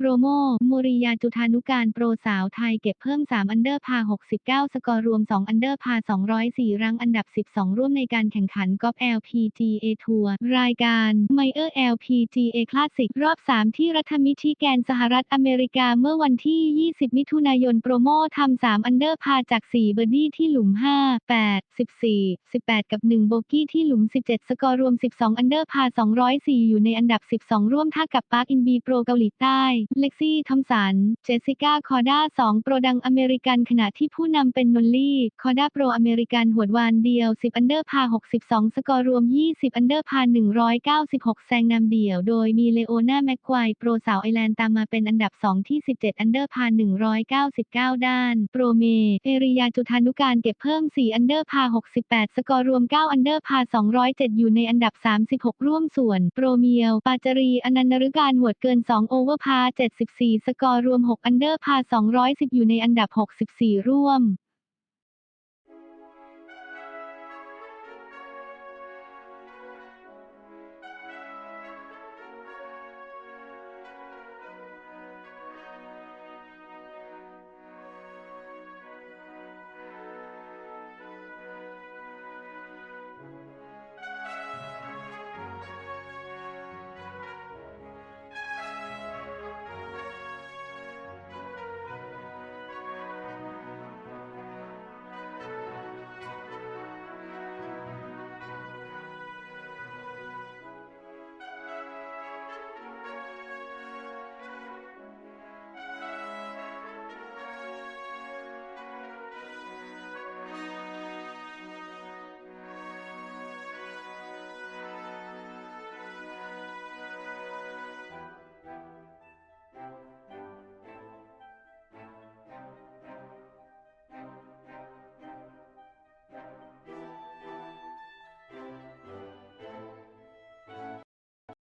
โรโมโมริยาจุธานุการโปรสาวไทยเก็บเพิ่ม 3 อันเดอร์พา 69 สกอร์รวม 2 อันเดอร์พา 204 รังอันดับ 12 ร่วมในการแข่งขันกอล์ฟ LPGA ทัวร์รายการไมเออร์ LPGA คลาสสิกรอบ 3 ที่รัฐมิชิแกนสหรัฐอเมริกาเมื่อวันที่ 20 มิถุนายนโปรโมทำ 3 อันเดอร์พาจาก 4 เบอร์ดี้ที่หลุม 5 8 14 18 กับ 1 โบกี้ที่หลุม 17 สกอร์รวม 12 อันเดอร์พา 204 อยู่ในอันดับ 12 ร่วมท่ากับปาร์คอินบีโปรเกาหลีใต้เล็กซี่ทอมสัน เจสสิก้า คอด้า2โปรดังอเมริกันขณะที่ผู้นำเป็นนนลี่ คอด้าโปรอเมริกันหวดวานเดียว 10 อันเดอร์พา 62 สกอร์รวม 20 อันเดอร์พา 196 แซงนำเดี่ยว โดยมีเลโอนาแม็กควายโปรสาวไอร์แลนด์ตามมาเป็นอันดับ 2 ที่ 17 อันเดอร์พา 199 ด้าน โปรเม เอริยาจุธานุการเก็บเพิ่ม 4 อันเดอร์พา 68 สกอร์รวม 9 อันเดอร์พา 207 อยู่ในอันดับ 36 ร่วมส่วน โปรเมียว ปาจารี อนันต์นฤการหวดเกิน 2 โอเวอร์พา74 สกอร์รวม 6 อันเดอร์พา 210 อยู่ในอันดับ 64 ร่วม